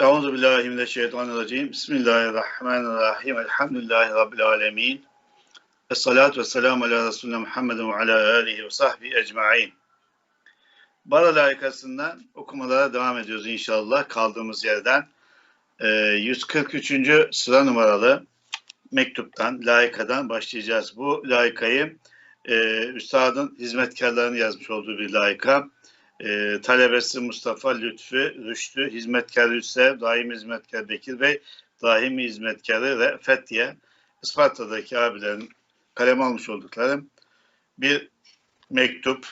Euzu billahi mineşşeytanirracim. Bismillahirrahmanirrahim. Elhamdülillahi rabbil alamin. Essalatu vesselamu ala Resulüne Muhammedin ve ala alihi ve sahbihi ecmaîn. Bala layıkasından okumalara devam ediyoruz inşallah kaldığımız yerden. Ee, 143. sıra numaralı mektuptan, layıkadan başlayacağız. Bu layıkayı e, Üstadın hizmetkarlarının yazmış olduğu bir layıka e, talebesi Mustafa Lütfü Rüştü, hizmetkar Hüseyin, daim hizmetkar Bekir Bey, daimi hizmetkarı ve Fethiye, Isparta'daki abilerin kalem almış oldukları bir mektup.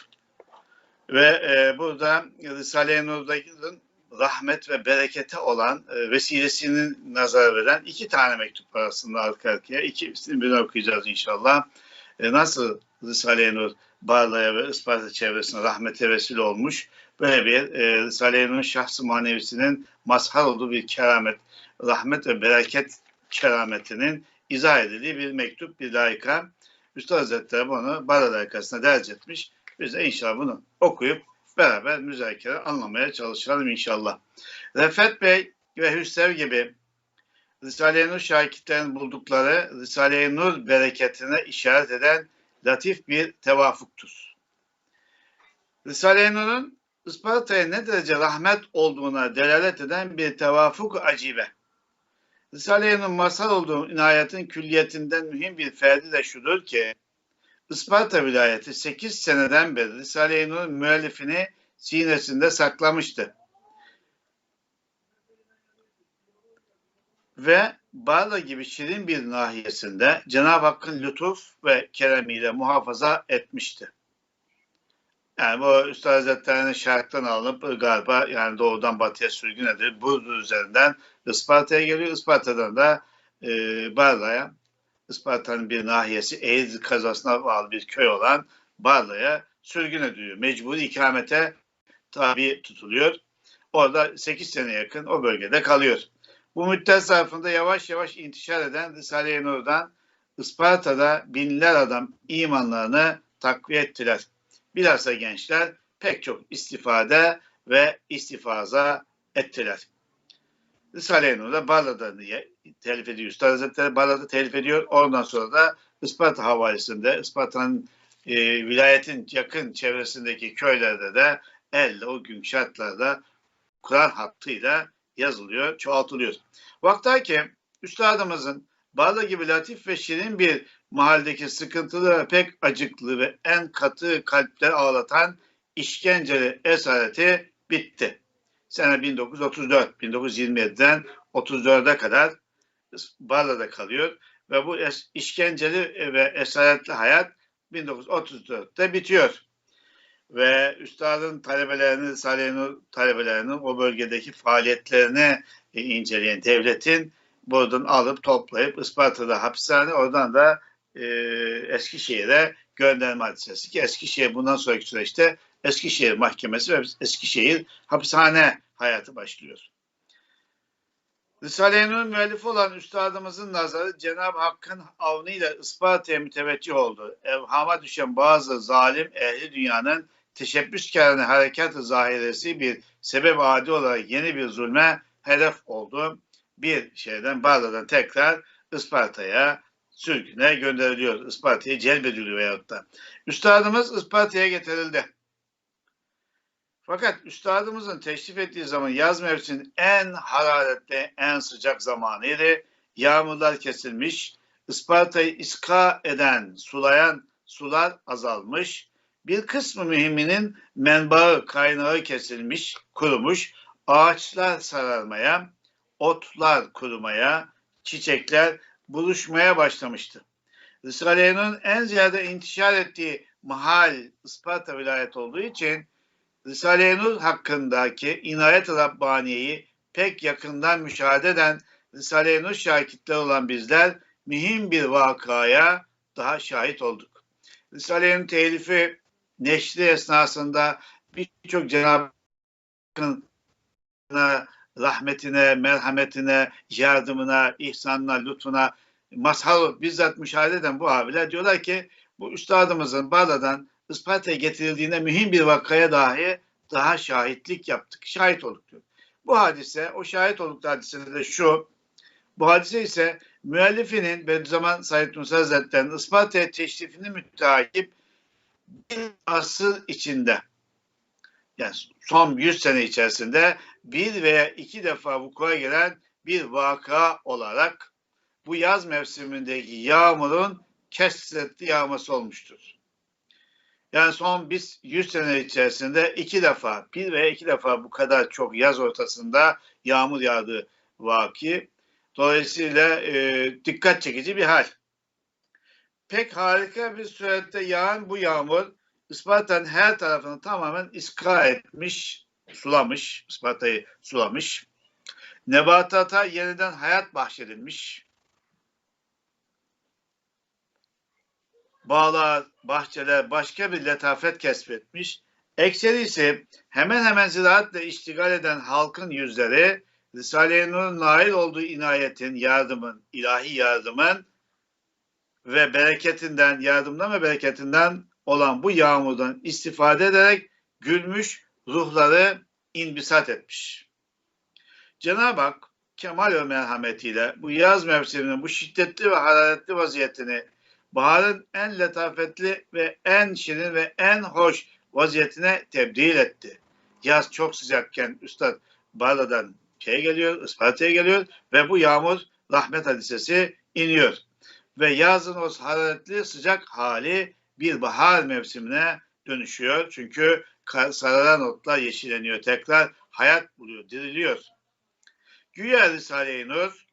Ve e, burada Risale-i Nur'dakinin rahmet ve berekete olan e, vesilesinin nazar veren iki tane mektup arasında arka arkaya. İkisini birden okuyacağız inşallah. E, nasıl Risale-i Nur Barla'ya ve Isparta çevresine rahmete vesile olmuş. Böyle bir e, Risale-i şahsı manevisinin mazhar olduğu bir keramet, rahmet ve bereket kerametinin izah edildiği bir mektup, bir layıka. Üstad Hazretleri bunu Barla layıkasına derc etmiş. Biz de inşallah bunu okuyup beraber müzakere anlamaya çalışalım inşallah. Refet Bey ve Hüsev gibi Risale-i Nur şakitlerin buldukları Risale-i Nur bereketine işaret eden latif bir tevafuktur. Risale-i Nur'un Isparta'ya ne derece rahmet olduğuna delalet eden bir tevafuk acibe. Risale-i Nur masal olduğu inayetin külliyetinden mühim bir ferdi de şudur ki, Isparta vilayeti 8 seneden beri Risale-i Nur'un müellifini sinesinde saklamıştı. Ve Barla gibi şirin bir nahiyesinde Cenab-ı Hakk'ın lütuf ve keremiyle muhafaza etmişti. Yani bu Üstad Hazretleri'nin şarkıdan alınıp galiba yani doğudan batıya sürgün edilip Burdur üzerinden Isparta'ya geliyor. Isparta'dan da e, Barla'ya Isparta'nın bir nahiyesi Eğriz kazasına bağlı bir köy olan Barla'ya sürgün ediliyor. Mecburi ikamete tabi tutuluyor. Orada 8 sene yakın o bölgede kalıyor. Bu müddet zarfında yavaş yavaş intişar eden Risale-i Nur'dan Isparta'da binler adam imanlarını takviye ettiler. Bilhassa gençler pek çok istifade ve istifaza ettiler. Risale-i Nur'da Barla'da telif ediyor. Üstad Hazretleri Barla'da telif ediyor. Ondan sonra da Isparta havalisinde, Isparta'nın e, vilayetin yakın çevresindeki köylerde de elle o gün şartlarda Kur'an hattıyla yazılıyor, çoğaltılıyor. Vaktaki üstadımızın Bağla gibi latif ve şirin bir mahalledeki sıkıntılı ve pek acıklı ve en katı kalpler ağlatan işkenceli esareti bitti. Sene 1934, 1927'den 34'e kadar Barla'da kalıyor ve bu işkenceli ve esaretli hayat 1934'te bitiyor ve üstadın talebelerini, Salih'in talebelerinin o bölgedeki faaliyetlerini e, inceleyen devletin buradan alıp toplayıp Isparta'da hapishane oradan da e, Eskişehir'e gönderme hadisesi ki Eskişehir bundan sonraki süreçte Eskişehir Mahkemesi ve Eskişehir hapishane hayatı başlıyor. Risale-i müellifi olan üstadımızın nazarı Cenab-ı Hakk'ın avnıyla Isparta'ya müteveccih oldu. Evhama düşen bazı zalim ehli dünyanın teşebbüskarane harekat-ı zahiresi bir sebep adi olarak yeni bir zulme hedef oldu. Bir şeyden Bağdat'tan tekrar Isparta'ya sürgüne gönderiliyor. Isparta'ya celbediliyor veyahut da. Üstadımız Isparta'ya getirildi. Fakat üstadımızın teşrif ettiği zaman yaz mevsiminin en hararetli, en sıcak zamanıydı. Yağmurlar kesilmiş, Isparta'yı iska eden, sulayan sular azalmış, bir kısmı mühiminin menbaı, kaynağı kesilmiş, kurumuş, ağaçlar sararmaya, otlar kurumaya, çiçekler buluşmaya başlamıştı. Risale-i en ziyade intişar ettiği mahal Isparta vilayet olduğu için Risale-i Nur hakkındaki inayet Rabbaniye'yi pek yakından müşahede eden Risale-i Nur şahitleri olan bizler mühim bir vakaya daha şahit olduk. Risale-i Nur telifi neşri esnasında birçok Cenab-ı rahmetine, merhametine, yardımına, ihsanına, lütfuna mazhar bizzat müşahede eden bu abiler diyorlar ki bu üstadımızın Bağda'dan Isparta'ya getirildiğine mühim bir vakaya dahi daha şahitlik yaptık, şahit olduk diyor. Bu hadise, o şahit oldukları hadise de şu. Bu hadise ise müellifinin Bediüzzaman Said Nursi Hazretleri'nin Isparta'ya teşrifini müteakip bir asır içinde yani son 100 sene içerisinde bir veya iki defa vuku'a gelen bir vaka olarak bu yaz mevsimindeki yağmurun kesretli yağması olmuştur. Yani son biz 100 sene içerisinde iki defa, bir veya iki defa bu kadar çok yaz ortasında yağmur yağdığı vaki. Dolayısıyla e, dikkat çekici bir hal. Pek harika bir surette yağan bu yağmur Isparta'nın her tarafını tamamen iska etmiş, sulamış, Isparta'yı sulamış. Nebatata yeniden hayat bahşedilmiş. Bağlar, bahçeler başka bir letafet kesbetmiş. Ekserisi hemen hemen ziraatle iştigal eden halkın yüzleri Risale-i Nur'un nail olduğu inayetin, yardımın, ilahi yardımın ve bereketinden, yardımdan ve bereketinden olan bu yağmurdan istifade ederek gülmüş, ruhları inbisat etmiş. Cenab-ı Hak kemal ve merhametiyle bu yaz mevsiminin bu şiddetli ve hararetli vaziyetini baharın en letafetli ve en şirin ve en hoş vaziyetine tebdil etti. Yaz çok sıcakken Üstad Barla'dan şeye geliyor, Isparta'ya geliyor ve bu yağmur rahmet hadisesi iniyor. Ve yazın o hararetli sıcak hali bir bahar mevsimine dönüşüyor. Çünkü sararan otlar yeşilleniyor. Tekrar hayat buluyor, diriliyor. Güya Risale-i Nur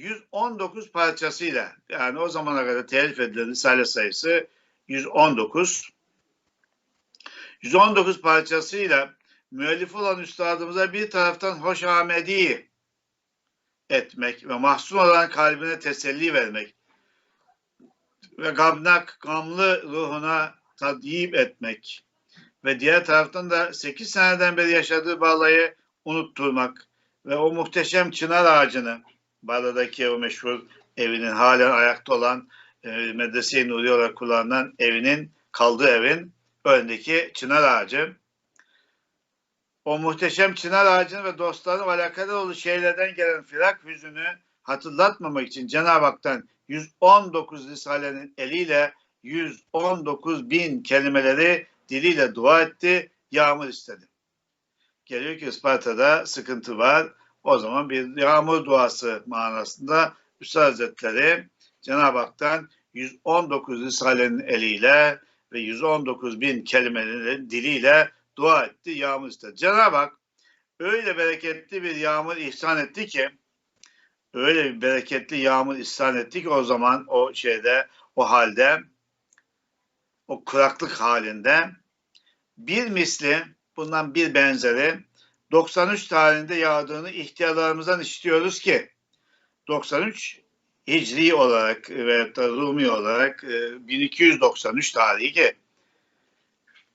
119 parçasıyla yani o zamana kadar telif edilen Risale sayısı 119. 119 parçasıyla müellif olan üstadımıza bir taraftan hoş amedi etmek ve mahzun olan kalbine teselli vermek ve gamnak, gamlı ruhuna tadyip etmek ve diğer taraftan da 8 seneden beri yaşadığı bağlayı unutturmak ve o muhteşem çınar ağacını Bağla'daki o meşhur evinin halen ayakta olan e, Medrese-i Nuri olarak kullanılan evinin kaldığı evin önündeki çınar ağacı o muhteşem çınar ağacını ve dostlarının alakadar olduğu şeylerden gelen firak hüzünü hatırlatmamak için Cenab-ı Hak'tan 119 Risale'nin eliyle 119 bin kelimeleri diliyle dua etti, yağmur istedi. Geliyor ki Isparta'da sıkıntı var. O zaman bir yağmur duası manasında Üstad Hazretleri Cenab-ı Hak'tan 119 Risale'nin eliyle ve 119 bin kelimenin diliyle dua etti, yağmur istedi. Cenab-ı Hak öyle bereketli bir yağmur ihsan etti ki öyle bir bereketli yağmur ihsan etti ki o zaman o şeyde o halde o kuraklık halinde bir misli bundan bir benzeri 93 tarihinde yağdığını ihtiyarlarımızdan istiyoruz ki 93 Hicri olarak ve Rumi olarak 1293 tarihi ki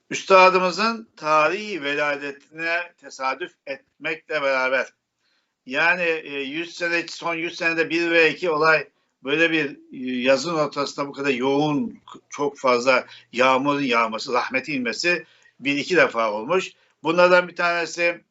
Üstadımızın tarihi veladetine tesadüf etmekle beraber yani 100 e, sene son 100 senede bir ve iki olay böyle bir e, yazın ortasında bu kadar yoğun çok fazla yağmurun yağması, rahmetin inmesi bir iki defa olmuş. Bunlardan bir tanesi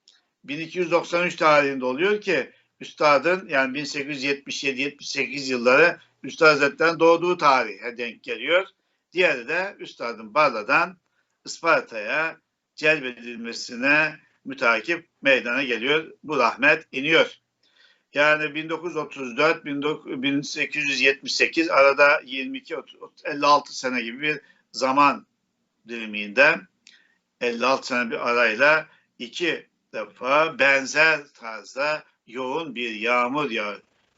1293 tarihinde oluyor ki Üstadın yani 1877-78 yılları Üstad Hazretleri'nin doğduğu tarihe denk geliyor. Diğeri de Üstadın Barla'dan Isparta'ya celbedilmesine mütakip meydana geliyor. Bu rahmet iniyor. Yani 1934 1878 arada 22 56 sene gibi bir zaman diliminde 56 sene bir arayla iki defa benzer tarzda yoğun bir yağmur yağ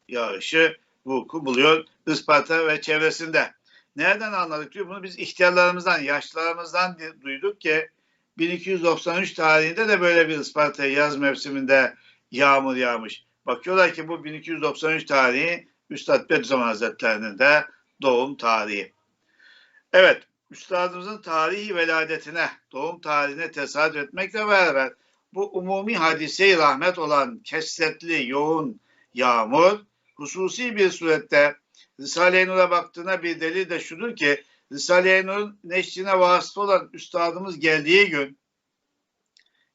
yağışı vuku buluyor Isparta ve çevresinde. Nereden anladık diyor? Bunu biz ihtiyarlarımızdan, yaşlılarımızdan duyduk ki 1293 tarihinde de böyle bir Isparta yaz mevsiminde yağmur yağmış. Bakıyorlar ki bu 1293 tarihi Üstad Bediüzzaman Hazretleri'nin de doğum tarihi. Evet, Üstadımızın tarihi veladetine, doğum tarihine tesadüf etmekle beraber bu umumi hadise rahmet olan kesretli, yoğun yağmur hususi bir surette Risale-i Nur'a baktığına bir delil de şudur ki Risale-i Nur'un neşrine vasıta olan üstadımız geldiği gün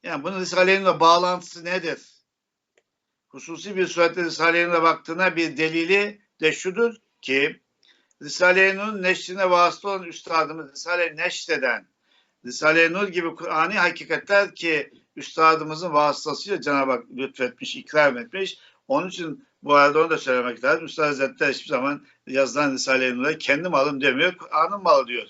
Yani bunun Risale-i Nur'la bağlantısı nedir? Hususi bir surette Risale-i Nur'a baktığına bir delili de şudur ki Risale-i Nur'un neşrine vasıta olan üstadımız Risale-i Neşr'den Risale-i Nur gibi Kur'ani hakikatler ki üstadımızın vasıtasıyla Cenab-ı Hak lütfetmiş, ikram etmiş. Onun için bu arada onu da söylemek lazım. Üstad Hazretleri hiçbir zaman yazılan Risale-i Nur'a kendi malım demiyor, Kur'an'ın malı diyor.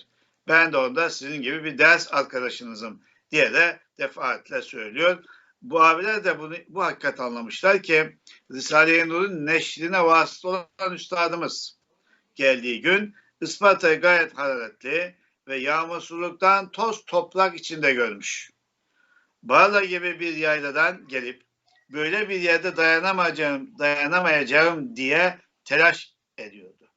Ben de onda sizin gibi bir ders arkadaşınızım diye de defaatle söylüyor. Bu abiler de bunu, bu hakikat anlamışlar ki Risale-i Nur'un neşrine vasıta olan üstadımız geldiği gün Isparta'yı gayet hararetli ve yağmursuzluktan toz toprak içinde görmüş. Bağla gibi bir yayladan gelip böyle bir yerde dayanamayacağım, dayanamayacağım diye telaş ediyordu.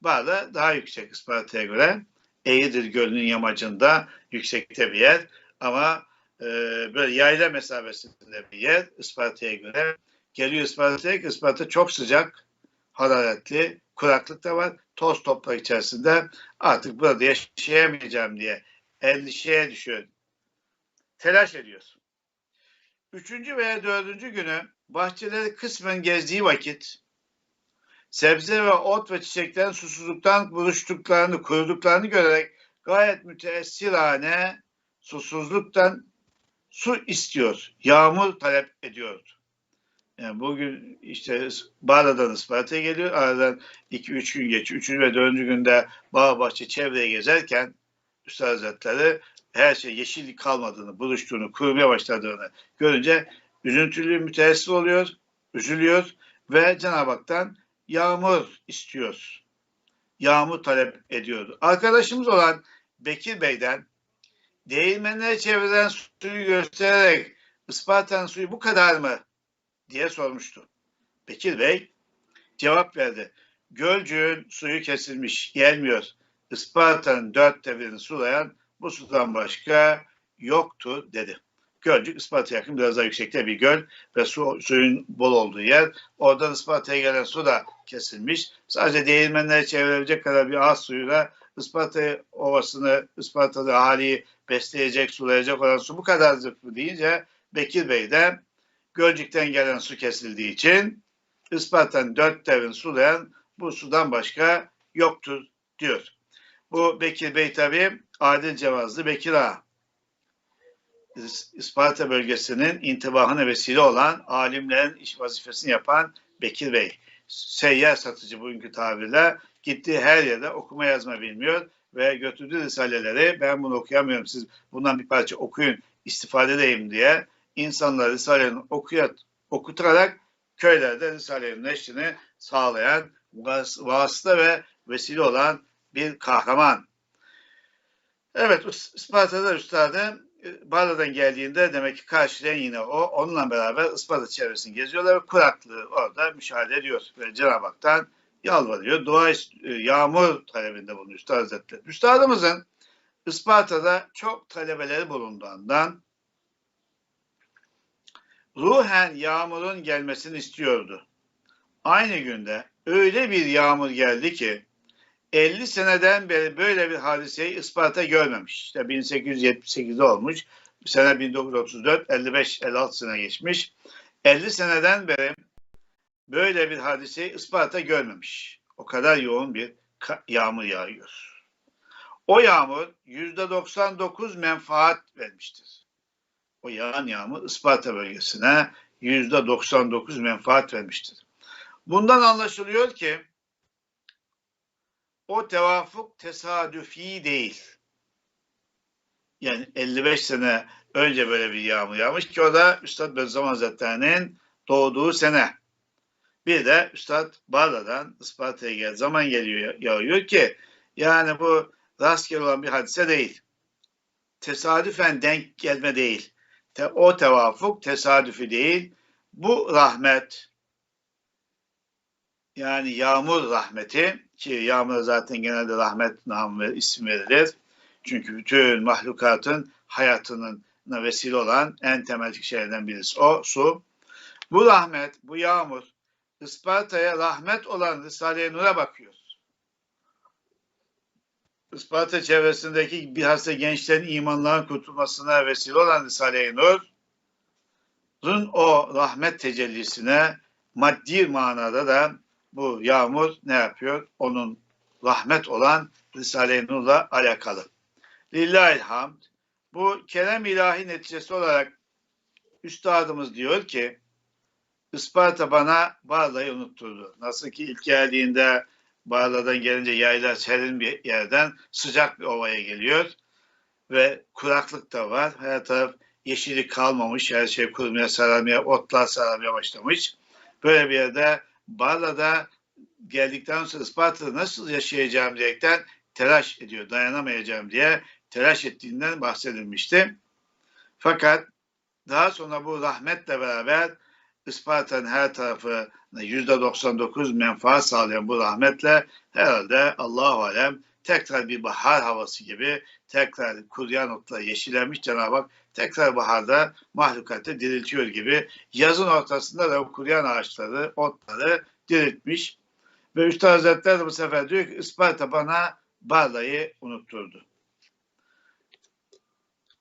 Bağla daha yüksek Isparta'ya göre. Eğidir Gölü'nün yamacında yüksekte bir yer ama e, böyle yayla mesafesinde bir yer Isparta'ya göre. Geliyor Isparta'ya Isparta çok sıcak, hararetli, kuraklık da var. Toz toprak içerisinde artık burada yaşayamayacağım diye endişeye düşüyor. Telaş ediyor. Üçüncü veya dördüncü günü bahçeleri kısmen gezdiği vakit sebze ve ot ve çiçeklerin susuzluktan buluştuklarını, kuruduklarını görerek gayet müteessirane susuzluktan su istiyor. Yağmur talep ediyordu. Yani bugün işte Bağda'dan Isparta'ya geliyor. Aradan 2-3 gün geçiyor. Üçüncü ve dördüncü günde bağ bahçe çevreye gezerken Üstad Hazretleri her şey yeşillik kalmadığını, buluştuğunu, kurumaya başladığını görünce üzüntülü, müteessir oluyor, üzülüyor ve Cenab-ı Hak'tan yağmur istiyor. Yağmur talep ediyordu. Arkadaşımız olan Bekir Bey'den değirmenleri çevreden suyu göstererek Isparta'nın suyu bu kadar mı diye sormuştu. Bekir Bey cevap verdi. Gölcüğün suyu kesilmiş, gelmiyor. Isparta'nın dört devirini sulayan bu sudan başka yoktu dedi. Gölcük Isparta'ya yakın biraz daha yüksekte bir göl ve su, suyun bol olduğu yer. Oradan Isparta'ya gelen su da kesilmiş. Sadece değirmenleri çevirebilecek kadar bir az suyla Isparta Ovası'nı, Isparta'da ahaliyi besleyecek, sulayacak olan su bu kadardır mı deyince Bekir Bey de Gölcük'ten gelen su kesildiği için Isparta'nın dört devin sulayan bu sudan başka yoktur diyor. Bu Bekir Bey tabi adil cevazlı Bekir Ağa. Isparta bölgesinin intibahına vesile olan alimlerin iş vazifesini yapan Bekir Bey. Seyyar satıcı bugünkü tabirle gittiği her yerde okuma yazma bilmiyor ve götürdüğü risaleleri ben bunu okuyamıyorum siz bundan bir parça okuyun istifade edeyim diye insanları Risale'nin okuyat, okutarak köylerde Risale'nin neşrini sağlayan vas vasıta ve vesile olan bir kahraman. Evet Isparta'da üstadı Bağda'dan geldiğinde demek ki karşılayan yine o. Onunla beraber Isparta çevresini geziyorlar ve kuraklığı orada müşahede ediyor. Ve Cenab-ı Hak'tan yalvarıyor. Dua yağmur talebinde bulunuyor Üstad Hazretleri. Üstadımızın Isparta'da çok talebeleri bulunduğundan ruhen yağmurun gelmesini istiyordu. Aynı günde öyle bir yağmur geldi ki 50 seneden beri böyle bir hadiseyi Isparta görmemiş. İşte 1878'de olmuş. Sene 1934, 55-56 sene geçmiş. 50 seneden beri böyle bir hadiseyi Isparta görmemiş. O kadar yoğun bir yağmur yağıyor. O yağmur %99 menfaat vermiştir. O yağan yağmur Isparta bölgesine %99 menfaat vermiştir. Bundan anlaşılıyor ki o tevafuk tesadüfi değil. Yani 55 sene önce böyle bir yağmur yağmış ki o da Üstad Bediüzzaman Hazretleri'nin doğduğu sene. Bir de Üstad Bağda'dan Isparta'ya gel zaman geliyor yağıyor ki yani bu rastgele olan bir hadise değil. Tesadüfen denk gelme değil. O tevafuk tesadüfi değil. Bu rahmet yani yağmur rahmeti ki yağmur zaten genelde rahmet namı isim verilir. Çünkü bütün mahlukatın hayatının vesile olan en temel şeylerden birisi o su. Bu rahmet, bu yağmur Isparta'ya rahmet olan Risale-i Nur'a bakıyor. Isparta çevresindeki bilhassa gençlerin imanların kurtulmasına vesile olan Risale-i Nur o rahmet tecellisine maddi manada da bu yağmur ne yapıyor? Onun rahmet olan Risale-i Nur'la alakalı. Lillahi'l hamd. Bu kerem ilahi neticesi olarak üstadımız diyor ki Isparta bana Barla'yı unutturdu. Nasıl ki ilk geldiğinde Barla'dan gelince yayla serin bir yerden sıcak bir ovaya geliyor ve kuraklık da var. Her taraf yeşillik kalmamış. Her şey kurumaya sararmaya, otlar sararmaya başlamış. Böyle bir yerde Barla'da geldikten sonra Isparta'da nasıl yaşayacağım diyerekten telaş ediyor. Dayanamayacağım diye telaş ettiğinden bahsedilmişti. Fakat daha sonra bu rahmetle beraber Isparta'nın her tarafı %99 menfaat sağlayan bu rahmetle herhalde Allahu Alem tekrar bir bahar havası gibi tekrar kuryan otlar yeşillenmiş Cenab-ı Hak tekrar baharda mahlukatı diriltiyor gibi yazın ortasında da kuryan ağaçları, otları diriltmiş. Ve Üstad Hazretleri de bu sefer diyor ki Isparta bana Barla'yı unutturdu.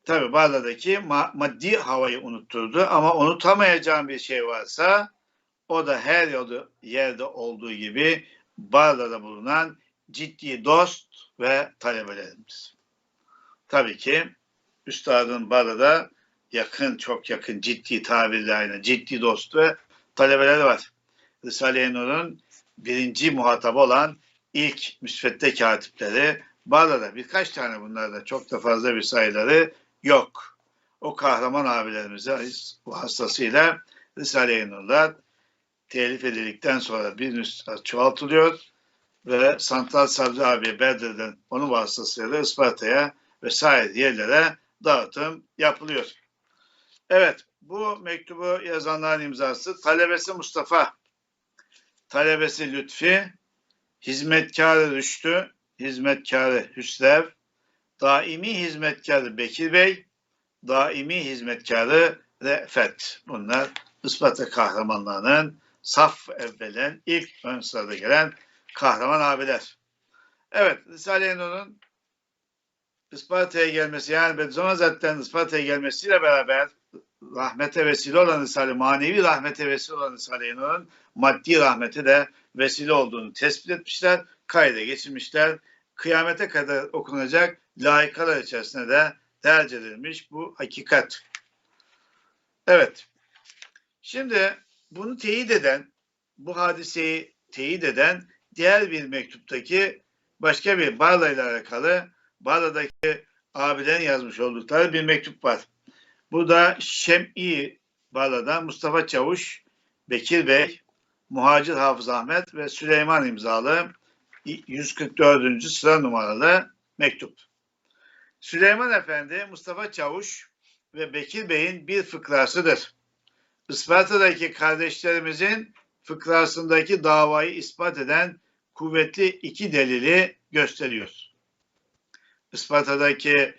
Tabi Barla'daki ma- maddi havayı unutturdu ama unutamayacağım bir şey varsa o da her yolda, yerde olduğu gibi Barla'da bulunan ciddi dost ve talebelerimiz. Tabii ki Üstadın Barla'da yakın, çok yakın, ciddi tabirle aynı, ciddi dost ve talebeleri var. Risale-i Nur'un birinci muhatabı olan ilk müsvedde katipleri Barla'da birkaç tane bunlarda çok da fazla bir sayıları yok. O kahraman abilerimize vasıtasıyla Risale-i Nur'lar telif edildikten sonra bir nüsha çoğaltılıyor ve Santral Sabri abi Bedir'den onun vasıtasıyla Isparta'ya vesaire yerlere dağıtım yapılıyor. Evet, bu mektubu yazanların imzası talebesi Mustafa, talebesi Lütfi, hizmetkarı Rüştü, hizmetkarı Hüsrev, daimi hizmetkarı Bekir Bey, daimi hizmetkarı Refet. Bunlar Isparta kahramanlarının saf evvelen ilk ön sırada gelen kahraman abiler. Evet, Risale-i Nur'un Isparta'ya gelmesi yani Bediüzzaman Hazretleri'nin Isparta'ya gelmesiyle beraber rahmete vesile olan Risale, manevi rahmete vesile olan Risale-i maddi rahmeti de vesile olduğunu tespit etmişler, kayda geçirmişler. Kıyamete kadar okunacak layıkalar içerisinde de tercih edilmiş bu hakikat. Evet. Şimdi bunu teyit eden, bu hadiseyi teyit eden diğer bir mektuptaki başka bir Barla ile alakalı Barla'daki abilerin yazmış oldukları bir mektup var. Bu da Şem'i Barla'dan Mustafa Çavuş, Bekir Bey, Muhacir Hafız Ahmet ve Süleyman imzalı 144. sıra numaralı mektup. Süleyman Efendi, Mustafa Çavuş ve Bekir Bey'in bir fıkrasıdır. Isparta'daki kardeşlerimizin fıkrasındaki davayı ispat eden kuvvetli iki delili gösteriyor. Isparta'daki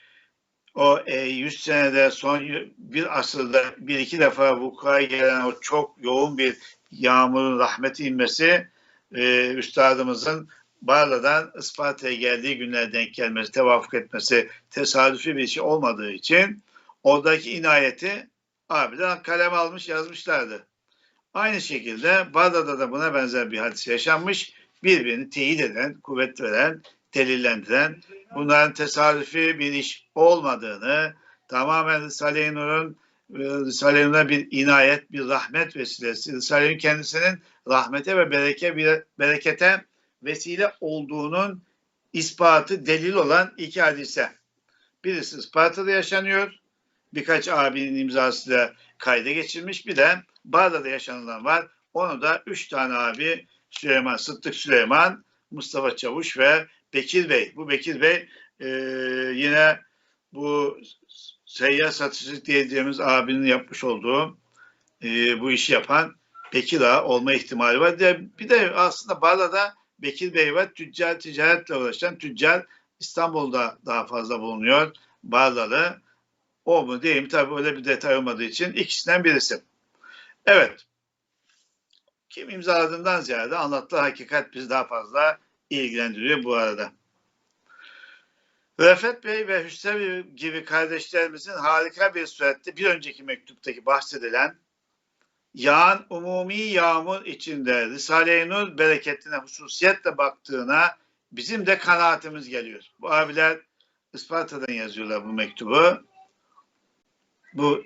o e, 100 senede son bir asırda bir iki defa vuku'a gelen o çok yoğun bir yağmurun rahmeti inmesi e, üstadımızın Barla'dan Isparta'ya geldiği günler denk gelmesi, tevafuk etmesi tesadüfi bir şey olmadığı için oradaki inayeti abiler kalem almış yazmışlardı. Aynı şekilde Bağdat'ta da buna benzer bir hadise yaşanmış. Birbirini teyit eden, kuvvet veren, delillendiren, bunların tesadüfi bir iş olmadığını, tamamen Risale-i Nur'un Risale-i Nur'a bir inayet, bir rahmet vesilesi, Risale-i kendisinin rahmete ve bereke, bir, berekete vesile olduğunun ispatı, delil olan iki hadise. Birisi Isparta'da yaşanıyor, birkaç abinin imzasıyla kayda geçilmiş, bir de Bağdat'ta yaşanılan var. Onu da üç tane abi Süleyman, Sıddık Süleyman, Mustafa Çavuş ve Bekir Bey. Bu Bekir Bey e, yine bu seyyar satıcılık diyeceğimiz abinin yapmış olduğu e, bu işi yapan Bekir Ağa olma ihtimali var. Bir de aslında Bağdat'ta Bekir Bey var. Tüccar ticaretle uğraşan tüccar İstanbul'da daha fazla bulunuyor. Bağdalı. O mu değil mi? Tabii öyle bir detay olmadığı için ikisinden birisi. Evet. Kim imzaladığından ziyade anlattığı hakikat bizi daha fazla ilgilendiriyor bu arada. Refet Bey ve Hüsrev gibi kardeşlerimizin harika bir surette bir önceki mektuptaki bahsedilen yağan umumi yağmur içinde Risale-i Nur bereketine hususiyetle baktığına bizim de kanaatimiz geliyor. Bu abiler Isparta'dan yazıyorlar bu mektubu. Bu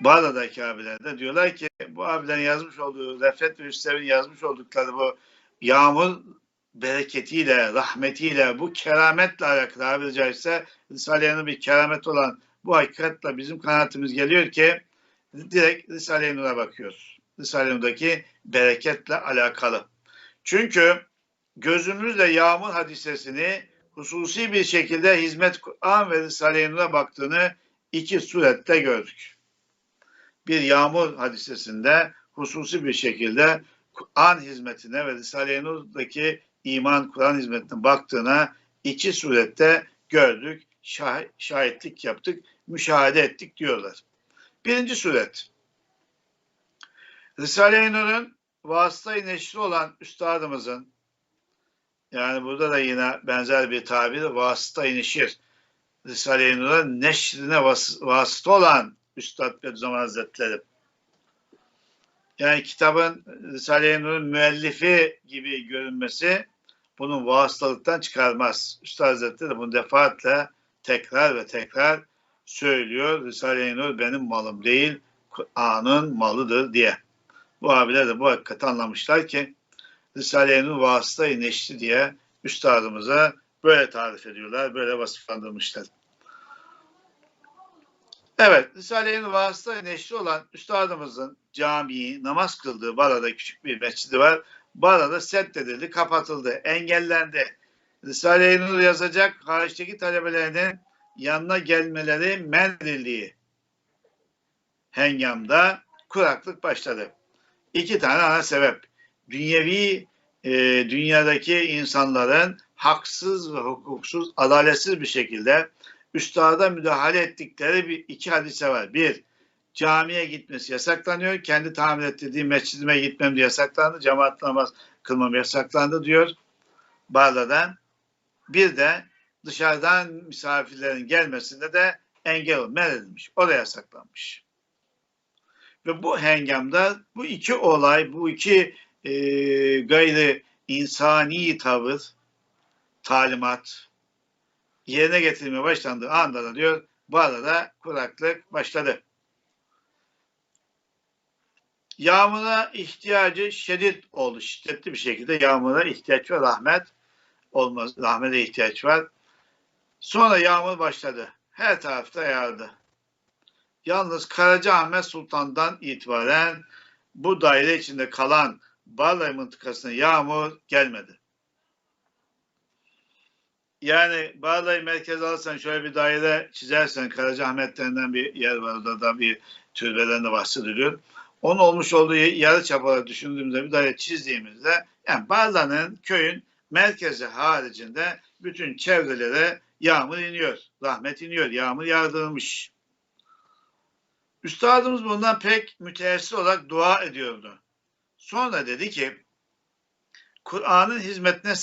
Bağla'daki abiler de diyorlar ki bu abilerin yazmış olduğu Refet ve Üstev'in yazmış oldukları bu yağmur bereketiyle, rahmetiyle, bu kerametle alakalı tabiri caizse Risale-i bir keramet olan bu hakikatle bizim kanaatimiz geliyor ki direkt Risale-i Nur'a bakıyoruz. Risale-i bereketle alakalı. Çünkü gözümüzle yağmur hadisesini hususi bir şekilde hizmet Kur'an ve Risale-i Nur'a baktığını iki surette gördük. Bir yağmur hadisesinde hususi bir şekilde Kur'an hizmetine ve Risale-i Nur'daki iman Kur'an hizmetine baktığına iki surette gördük, şah- şahitlik yaptık, müşahede ettik diyorlar. Birinci suret. Risale-i Nur'un vasıtayı neşri olan üstadımızın yani burada da yine benzer bir tabir vasıtayı neşir. Risale-i Nur'un neşrine vas vasıta olan Üstad Bediüzzaman Hazretleri. Yani kitabın Risale-i Nur'un müellifi gibi görünmesi bunun vasıtalıktan çıkarmaz. Üstad Hazretleri bunu defaatle tekrar ve tekrar söylüyor. Risale-i Nur benim malım değil, Kur'an'ın malıdır diye. Bu abiler de bu hakikati anlamışlar ki Risale-i Nur vasıtayı neşri diye üstadımıza böyle tarif ediyorlar, böyle vasıflandırmışlar. Evet, Risale-i Nur vasıtayı neşri olan üstadımızın camii, namaz kıldığı Bara'da küçük bir mescidi var. Bara'da seddedildi, kapatıldı, engellendi. Risale-i Nur yazacak hariçteki talebelerinin yanına gelmeleri men edildiği hengamda kuraklık başladı. İki tane ana sebep. Dünyevi e, dünyadaki insanların haksız ve hukuksuz, adaletsiz bir şekilde üstada müdahale ettikleri bir iki hadise var. Bir, camiye gitmesi yasaklanıyor. Kendi tahmin ettirdiği mescidime gitmem diye yasaklandı. Cemaat namaz kılmam yasaklandı diyor. Bağla'dan. Bir de dışarıdan misafirlerin gelmesinde de engel men edilmiş. O da yasaklanmış. Ve bu hengamda bu iki olay, bu iki e, gayri insani tavır, talimat yerine getirilmeye başlandığı anda da diyor bu arada kuraklık başladı. Yağmura ihtiyacı şiddet oldu. Şiddetli bir şekilde yağmura ihtiyaç var. Rahmet olmaz. Rahmete ihtiyaç var. Sonra yağmur başladı. Her tarafta yağdı. Yalnız Karacaahmet Sultan'dan itibaren bu daire içinde kalan Barlay mıntıkasına yağmur gelmedi. Yani Bağlay merkez alırsan şöyle bir daire çizersen Karacaahmet'lerinden bir yer var orada da bir türbelerinde bahsediliyor. Onun olmuş olduğu yarı çapaları düşündüğümüzde bir daire çizdiğimizde yani Barla'nın köyün merkezi haricinde bütün çevrelere yağmur iniyor. Rahmet iniyor. Yağmur yağdırılmış. Üstadımız bundan pek müteessir olarak dua ediyordu. Sonra dedi ki Kur'an'ın hizmetine